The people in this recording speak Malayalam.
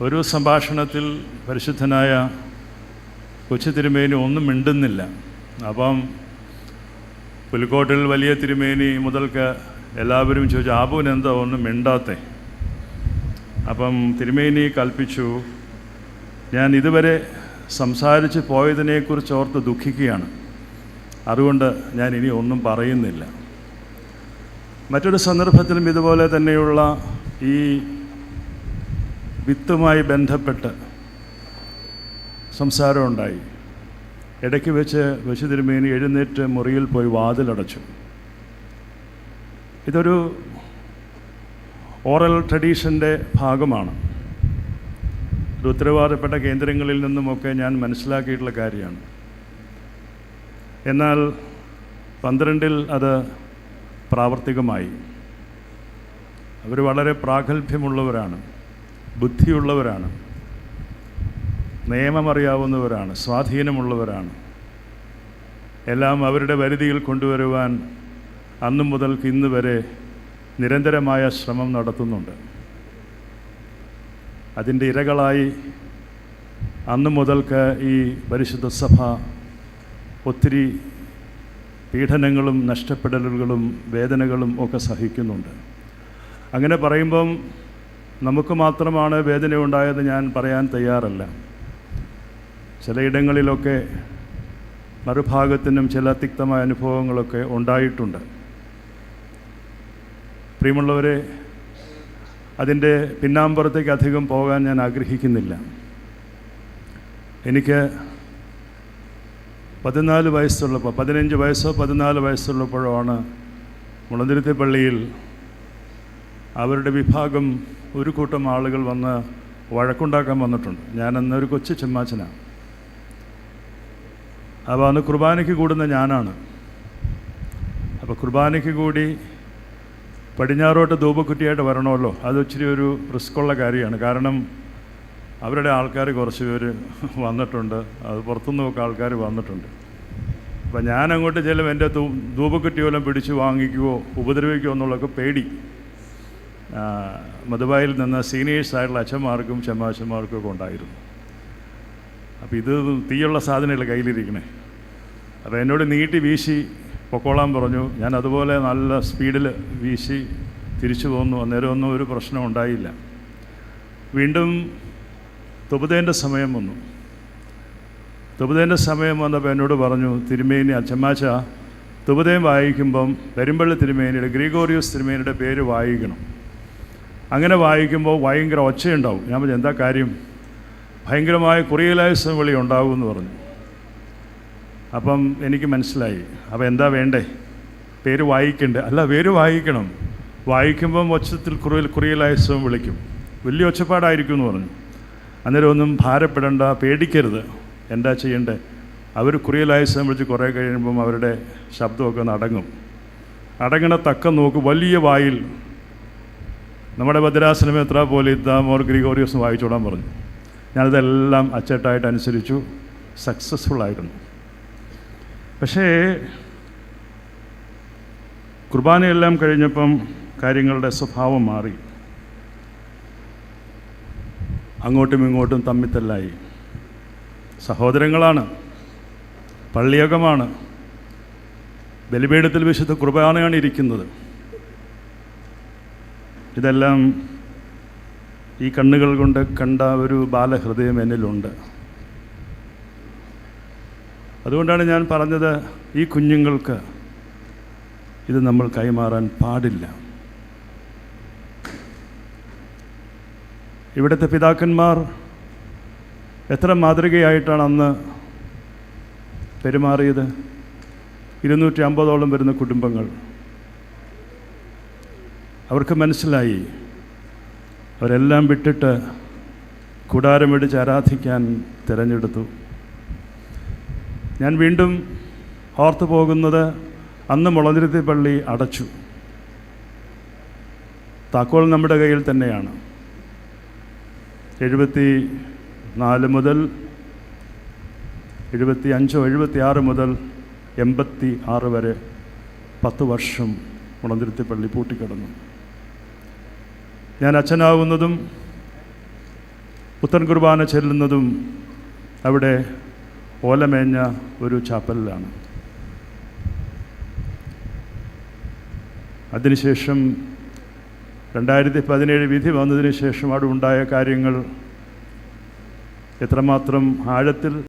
ഒരു സംഭാഷണത്തിൽ പരിശുദ്ധനായ കൊച്ചു തിരുമേനി ഒന്നും മിണ്ടുന്നില്ല. അപ്പം പുലിക്കോട്ടിൽ വലിയ തിരുമേനി മുതൽക്ക് എല്ലാവരും ചോദിച്ചു ആബുവിനെന്താ ഒന്നും മിണ്ടാത്തെ? അപ്പം തിരുമേനി കൽപ്പിച്ചു ഞാൻ ഇതുവരെ സംസാരിച്ച് പോയതിനെക്കുറിച്ച് ഓർത്ത് ദുഃഖിക്കുകയാണ്. അതുകൊണ്ട് ഞാൻ ഇനി ഒന്നും പറയുന്നില്ല. മറ്റൊരു സന്ദർഭത്തിലും ഇതുപോലെ തന്നെയുള്ള ഈ വിത്തുമായി ബന്ധപ്പെട്ട് സംസാരമുണ്ടായി. ഇടയ്ക്ക് വെച്ച് വെച്ച് തിരുമേനി എഴുന്നേറ്റ് മുറിയിൽ പോയി വാതിലടച്ചു. ഇതൊരു ഓറൽ ട്രഡീഷന്റെ ഭാഗമാണ്. ഇത് ഉത്തരവാദപ്പെട്ട കേന്ദ്രങ്ങളിൽ നിന്നുമൊക്കെ ഞാൻ മനസ്സിലാക്കിയിട്ടുള്ള കാര്യമാണ്. എന്നാൽ പന്ത്രണ്ടിൽ അത് പ്രാവർത്തികമായി. അവർ വളരെ പ്രാഗൽഭ്യമുള്ളവരാണ്. ബുദ്ധിയുള്ളവരാണ്. നിയമമറിയാവുന്നവരാണ്. സ്വാധീനമുള്ളവരാണ്. എല്ലാം അവരുടെ പരിധിയിൽ കൊണ്ടുവരുവാൻ അന്നു മുതൽ ഇന്ന് വരെ നിരന്തരമായ ശ്രമം നടത്തുന്നുണ്ട്. അതിന്റെ ഇരകളായി അന്നു മുതൽക്ക് ഈ പരിശുദ്ധ സഭ ഒത്തിരി പീഡനങ്ങളും നഷ്ടപ്പെടലുകളും വേദനകളും ഒക്കെ സഹിക്കുന്നുണ്ട്. അങ്ങനെ പറയുമ്പം നമുക്ക് മാത്രമാണ് വേദന ഉണ്ടായത് ഞാൻ പറയാൻ തയ്യാറല്ല. ചിലയിടങ്ങളിലൊക്കെ മറുഭാഗത്തിനും ചില തിക്തമായ അനുഭവങ്ങളൊക്കെ ഉണ്ടായിട്ടുണ്ട്. പ്രിയമുള്ളവരെ അതിന്റെ പിന്നാമ്പുറത്തേക്ക് അധികം പോകാൻ ഞാൻ ആഗ്രഹിക്കുന്നില്ല. എനിക്ക് പതിനാല് വയസ്സുള്ളപ്പോൾ പതിനഞ്ച് വയസ്സോ പതിനാല് വയസ്സുള്ളപ്പോഴാണ് മുളന്തിരുത്തി പള്ളിയിൽ അവരുടെ വിഭാഗം ഒരു കൂട്ടം ആളുകൾ വന്ന് വഴക്കുണ്ടാക്കാൻ വന്നിട്ടുണ്ട്. ഞാനന്നൊരു കൊച്ചു ചെമ്മാച്ചനാണ് അപ്പോൾ അന്ന് കുർബാനയ്ക്ക് കൂടുന്ന ഞാനാണ്. അപ്പോൾ കുർബാനയ്ക്ക് കൂടി പടിഞ്ഞാറോട്ട് ധൂപക്കുറ്റിയായിട്ട് വരണമല്ലോ. അത് ഇച്ചിരി ഒരു റിസ്ക്കുള്ള കാര്യമാണ്. കാരണം അവരുടെ ആൾക്കാർ കുറച്ച് പേര് വന്നിട്ടുണ്ട്. അത് പുറത്തുനിന്നൊക്കെ ആൾക്കാർ വന്നിട്ടുണ്ട്. അപ്പം ഞാൻ അങ്ങോട്ട് ചെല്ലും എന്റെ ധൂ ധൂപക്കുറ്റി വല്ലതും പിടിച്ച് വാങ്ങിക്കുവോ ഉപദ്രവിക്കുമോ എന്നുള്ളതൊക്കെ പേടി. മധുബായിൽ നിന്ന് സീനിയേഴ്സ് ആയിട്ടുള്ള അച്ഛന്മാർക്കും ചെമ്മാച്ചന്മാർക്കും ഒക്കെ ഉണ്ടായിരുന്നു. അപ്പോൾ ഇത് തീയുള്ള സാധനമല്ല കയ്യിലിരിക്കണേ? അപ്പോൾ എന്നോട് നീട്ടി വീശി പൊക്കോളാൻ പറഞ്ഞു. ഞാൻ അതുപോലെ നല്ല സ്പീഡിൽ വീശി തിരിച്ചു പോന്നു. അന്നേരം ഒന്നും ഒരു പ്രശ്നം ഉണ്ടായില്ല. വീണ്ടും തുബുദേന്റെ സമയം വന്നു. തുബുദേന്റെ സമയം വന്നപ്പോൾ എന്നോട് പറഞ്ഞു തിരുമേനി അച്ചമ്മാച്ച തുബുദേൻ വായിക്കുമ്പം പെരുമ്പള്ളി തിരുമേനിയുടെ ഗ്രിഗോറിയോസ് തിരുമേനിയുടെ പേര് വായിക്കണം. അങ്ങനെ വായിക്കുമ്പോൾ ഭയങ്കര ഒച്ചയുണ്ടാവും. ഞാൻ പറഞ്ഞു എന്താ കാര്യം? ഭയങ്കരമായ കുറിയലായുസം വിളി ഉണ്ടാവും എന്ന് പറഞ്ഞു. അപ്പം എനിക്ക് മനസ്സിലായി. അപ്പോൾ എന്താ വേണ്ടേ? പേര് വായിക്കണ്ടേ? അല്ല പേര് വായിക്കണം. വായിക്കുമ്പം ഒച്ചത്തിൽ കുറിയൽ കുറിയലായുസവും വിളിക്കും. വലിയ ഒച്ചപ്പാടായിരിക്കും എന്ന് പറഞ്ഞു. അന്നേരം ഒന്നും ഭാരപ്പെടേണ്ട പേടിക്കരുത്. എന്താ ചെയ്യണ്ടേ? അവർ കുറിയലായുസം വിളിച്ച് കുറേ കഴിയുമ്പം അവരുടെ ശബ്ദമൊക്കെ ഒന്ന് അടങ്ങും അടങ്ങണ തക്കം നോക്ക് വലിയ വായിൽ നമ്മുടെ ഭദ്രാസനം എത്ര പോലെ ഓർ ഗ്രിഗോറിയസ് വായിച്ചോടാൻ പറഞ്ഞു. ഞാനതെല്ലാം അച്ചട്ടായിട്ട് അനുസരിച്ചു സക്സസ്ഫുൾ ആയിരുന്നു പക്ഷേ കുർബാനയെല്ലാം കഴിഞ്ഞപ്പം കാര്യങ്ങളുടെ സ്വഭാവം മാറി. അങ്ങോട്ടും ഇങ്ങോട്ടും തമ്മിത്തല്ലായി. സഹോദരങ്ങളാണ് പള്ളിയകമാണ് ബലിപീഠത്തിൽ വിശുദ്ധ കുർബാനയാണ് ഇരിക്കുന്നത്. ഇതെല്ലാം ഈ കണ്ണുകൾ കൊണ്ട് കണ്ട ഒരു ബാലഹൃദയം എന്നിലുണ്ട്. അതുകൊണ്ടാണ് ഞാൻ പറഞ്ഞത് ഈ കുഞ്ഞുങ്ങൾക്ക് ഇത് നമ്മൾ കൈമാറാൻ പാടില്ല. ഇവിടുത്തെ പിതാക്കന്മാർ എത്ര മാതൃകയായിട്ടാണ് അന്ന് പെരുമാറിയത്? ഇരുന്നൂറ്റി അമ്പതോളം വരുന്ന കുടുംബങ്ങൾ. അവർക്ക് മനസ്സിലായി. അവരെല്ലാം വിട്ടിട്ട് കൂടാരമിടിച്ച് ആരാധിക്കാൻ തിരഞ്ഞെടുത്തു. ഞാൻ വീണ്ടും ഓർത്തു പോകുന്നത് അന്ന് മുളതിരുത്തി പള്ളി അടച്ചു. താക്കോൽ നമ്മുടെ കയ്യിൽ തന്നെയാണ്. എഴുപത്തി നാല് മുതൽ എഴുപത്തി അഞ്ചോ എഴുപത്തി ആറ് മുതൽ എൺപത്തി ആറ് വരെ പത്ത് വർഷം മുളന്തിരുത്തി പള്ളി പൂട്ടിക്കിടന്നു. ഞാൻ അച്ഛനാവുന്നതും പുത്തൻ കുർബാന ചെല്ലുന്നതും അവിടെ ഓലമേഞ്ഞ ഒരു ചാപ്പലിലാണ്. അതിനുശേഷം രണ്ടായിരത്തി പതിനേഴ് വിധി വന്നതിന് ശേഷം അവിടെ ഉണ്ടായ കാര്യങ്ങൾ എത്രമാത്രം ആഴത്തിൽ